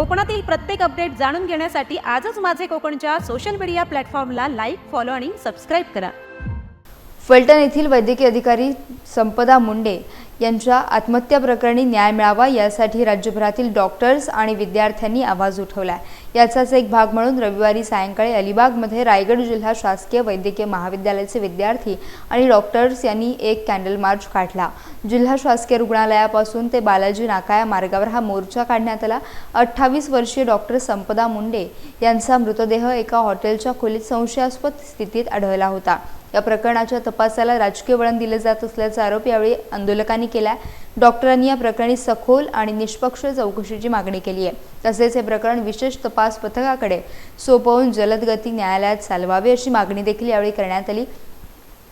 कोकणातील प्रत्येक अपडेट जाणून घेण्यासाठी आजच माझे कोकणच्या सोशल मीडिया प्लॅटफॉर्मला लाईक फॉलो आणि सबस्क्राईब करा. फलटण येथील वैद्यकीय अधिकारी संपदा मुंडे यांच्या आत्महत्या प्रकरणी न्याय मिळावा यासाठी राज्यभरातील डॉक्टर्स आणि विद्यार्थ्यांनी आवाज उठवला याचाच एक भाग म्हणून रविवारी सायंकाळी अलिबागमध्ये रायगड जिल्हा शासकीय वैद्यकीय महाविद्यालयाचे विद्यार्थी आणि डॉक्टर्स यांनी एक कॅन्डल मार्च काढला. जिल्हा शासकीय रुग्णालयापासून ते बालाजी नाका या मार्गावर हा मोर्चा काढण्यात आला. अठ्ठावीस वर्षीय डॉक्टर संपदा मुंडे यांचा मृतदेह एका हॉटेलच्या खोलीत संशयास्पद स्थितीत आढळला होता. या प्रकरणाच्या तपासाला राजकीय वळण दिले जात असल्याचा आरोप यावेळी आंदोलकांनी केला डॉक्टरांनी या प्रकरणी सखोल आणि निष्पक्ष चौकशीची मागणी केली आहे. तसेच हे प्रकरण विशेष तपास पथकाकडे सोपवून जलद गती न्यायालयात चालवावे अशी मागणी देखील यावेळी करण्यात आली.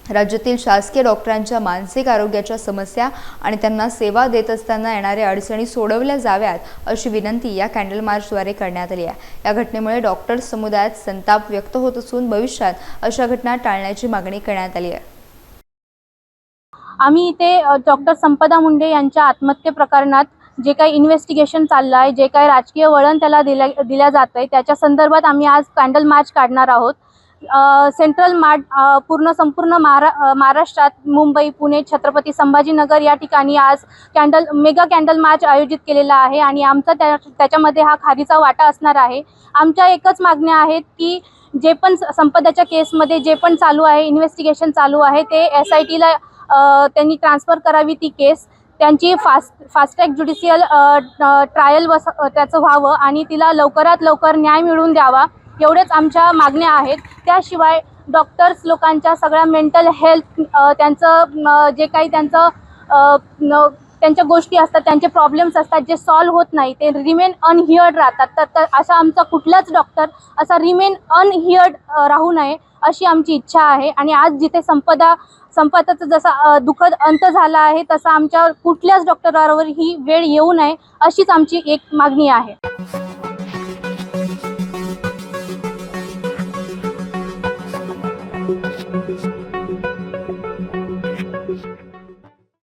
राज्यातील शासकीय डॉक्टरांच्या मानसिक आरोग्याच्या समस्या आणि त्यांना सेवा देत असताना येणाऱ्या अडचणी सोडवल्या जाव्यात अशी विनंती या कॅन्डल मार्चद्वारे करण्यात आली आहे. या घटनेमुळे डॉक्टर्स समुदायात संताप व्यक्त होत असून भविष्यात अशा घटना टाळण्याची मागणी करण्यात आली आहे. आम्ही इथे डॉक्टर संपदा मुंडे यांच्या आत्महत्ये प्रकरणात जे काही इन्व्हेस्टिगेशन चाललं आहे जे काही राजकीय वळण त्याला दिल्या दिल्या जात आहे त्याच्या संदर्भात आम्ही आज कॅन्डल मार्च काढणार आहोत. सेंट्रल मार्ट पूर्ण संपूर्ण महारा महाराष्ट्रात मुंबई पुणे छत्रपती संभाजीनगर या ठिकाणी आज कॅन्डल मेगा कॅन्डल मार्च आयोजित केलेला आहे आणि आमचा त्या त्याच्यामध्ये हा खारीचा वाटा असणार आहे. आमच्या एकच मागण्या आहेत की जे पण स- संपदाच्या केसमध्ये जे पण चालू आहे इन्व्हेस्टिगेशन चालू आहे ते एस आय टीला त्यांनी ट्रान्सफर करावी ती केस त्यांची फास्ट फास्टॅग ज्युडिशियल ट्रायल वस त्याचं व्हावं आणि तिला लवकरात लवकर न्याय मिळवून द्यावा एवढेच आमच्या मागण्या आहेत. त्याशिवाय डॉक्टर्स लोकांच्या सगळ्या मेंटल हेल्थ त्यांचं जे काही त्यांचं त्यांच्या गोष्टी असतात त्यांचे प्रॉब्लेम्स असतात जे सॉल्व्ह होत नाही ते रिमेन अनहिअर्ड राहतात तर असा आमचा कुठलाच डॉक्टर असा रिमेन अनहिअर्ड राहू नये अशी आमची इच्छा आहे आणि आज जिथे संपदा संपदाचं जसा दुःखद अंत झाला आहे तसा आमच्या कुठल्याच डॉक्टरावर ही वेळ येऊ नये अशीच आमची एक मागणी आहे